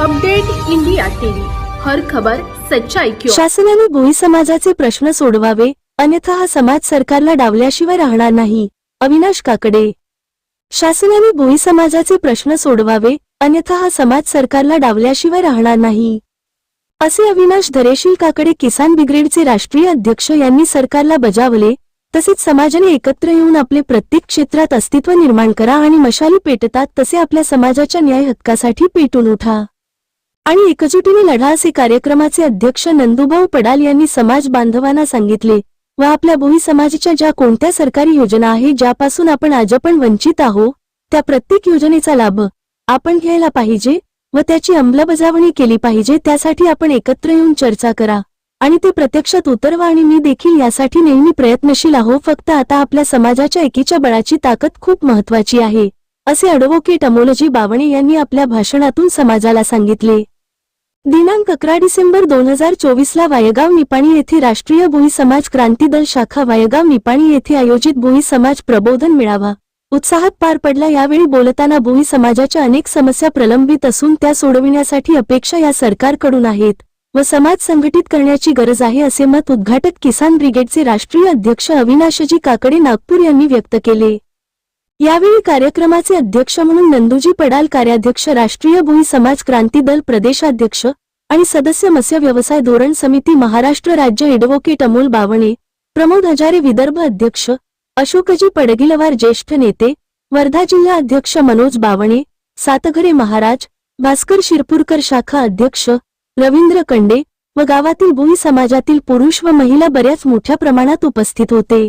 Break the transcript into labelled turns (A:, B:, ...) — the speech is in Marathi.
A: Update India TV. हर खबर सच्चाई क्यों
B: शासनाने भोई समाजाचे प्रश्न सोडवावे अन्यथा हा समाज सरकारला डावल्याशिवाय राहणार नाही. अविनाश काकडे. शासनाने भोई समाजाचे प्रश्न सोडवावे अन्यथा हा समाज सरकारला डावल्याशिवाय राहणार नाही. असे अविनाश धरेशील काकडे किसान ब्रिगेडचे राष्ट्रीय अध्यक्ष यांनी सरकारला बजावले तसेच समाजाने एकत्र येऊन आपले प्रत्येक क्षेत्रात अस्तित्व निर्माण करा आणि मशाली पेटतात तसे आपल्या समाजाच्या न्याय हक्कासाठी पेटून उठा. आणि एकजुटीने लढा असे कार्यक्रमाचे अध्यक्ष नंदुभाऊ पडाल यांनी समाज बांधवांना सांगितले व आपल्या भोई समाजाच्या ज्या कोणत्या सरकारी योजना आहे ज्यापासून आपण आज पण वंचित आहो त्या प्रत्येक योजनेचा लाभ आपण घ्यायला पाहिजे व त्याची अंमलबजावणी केली पाहिजे त्यासाठी आपण एकत्र येऊन चर्चा करा. आणि ते प्रत्यक्षात उतरवा आणि मी देखील यासाठी नेहमी प्रयत्नशील आहो फक्त आता आपल्या समाजाच्या एकीच्या बळाची ताकद खूप महत्वाची आहे असे अॅडव्होकेट अमोलजी बावणे यांनी आपल्या भाषणातून समाजाला सांगितले. दिनांक अकरा डिसेंबर दोन हजार चोवीसला वायगाव निपाणी येथे राष्ट्रीय भोई समाज क्रांती दल शाखा वायगाव निपाणी येथे आयोजित भोई समाज प्रबोधन मेळावा उत्साहात पार पडला. यावेळी बोलताना भोई समाजाच्या अनेक समस्या प्रलंबित असून त्या सोडविण्यासाठी अपेक्षा या सरकारकडून आहेत व समाज संघटित करण्याची गरज आहे असे मत उद्घाटक किसान ब्रिगेडचे राष्ट्रीय अध्यक्ष अविनाशजी काकडे नागपूर यांनी व्यक्त केले. यावेळी कार्यक्रमाचे अध्यक्ष म्हणून नंदूजी पडाल कार्याध्यक्ष राष्ट्रीय भोई समाज क्रांती दल प्रदेशाध्यक्ष आणि सदस्य मत्स्य व्यवसाय धोरण समिती महाराष्ट्र राज्य एडव्होकेट अमोल बावणे प्रमोद हजारे विदर्भ अध्यक्ष अशोकजी पडगिलवार ज्येष्ठ नेते वर्धा जिल्हा अध्यक्ष मनोज बावणे सातघरे महाराज भास्कर शिरपूरकर शाखा अध्यक्ष रवींद्र कंडे व गावातील भोई समाजातील पुरुष व महिला बऱ्याच मोठ्या प्रमाणात उपस्थित होते.